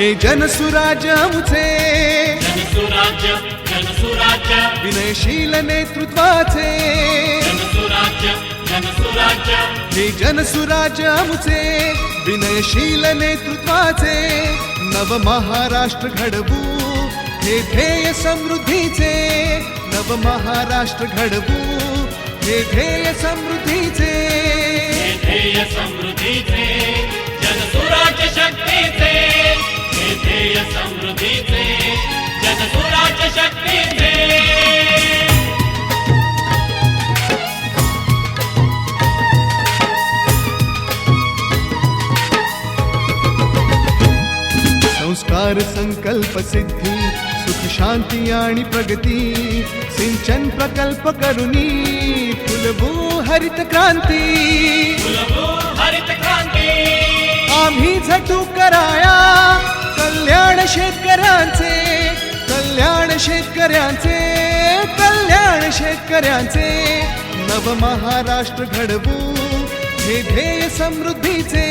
हे जनसुराज्य आमचे. जनसुराज्य जनसुराज्य विनयशील नेतृत्वाचे. जनसुराज्य जनसुराज्य हे जनसुराज्य आमचे. विनयशील नेतृत्वाचे. नव महाराष्ट्र घडवू. हे ध्येय समृद्धीचे. नव महाराष्ट्र घडवू. हे ध्येय समृद्धीचे. संस्कार संकल्प सिद्धी सुख शांती आणि प्रगती. सिंचन प्रकल्प करुणी कुलभू हरित क्रांती हरित क्रांती. आम्ही झटू कराया कल्याण शेतकऱ्यांचे कल्याण शेतकऱ्यांचे कल्याण शेतकऱ्यांचे. नव महाराष्ट्र घडवू हे ध्येय समृद्धीचे.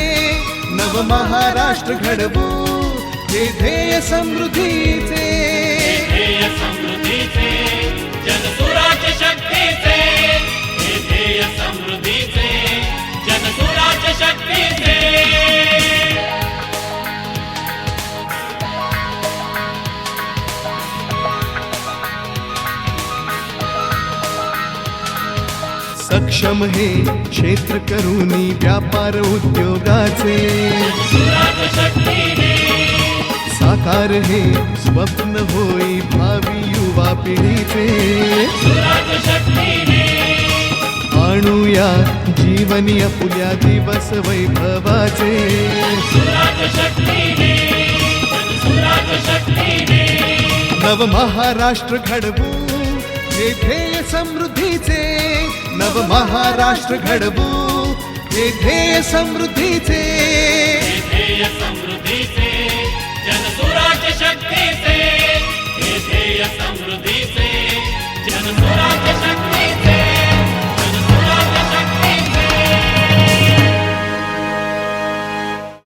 नव महाराष्ट्र घडवू हे ध्येय समृद्धीचे. ध्येय समृद्धीचे जनसुराज्य शक्तीचे. हे ध्येय समृद्धीचे जनसुराज्य शक्तीचे. सक्षम हे क्षेत्र करूनी व्यापार उद्योगाचे. शक्तीने साकार हे स्वप्न होई भावी युवा पिढीचे आणूया जीवनी अपुल्या दिवस वैभवाचे। नव महाराष्ट्र घडवू हे ध्येय समृद्धीचे। नव महाराष्ट्र घडवू हे ध्येय समृद्धीचे।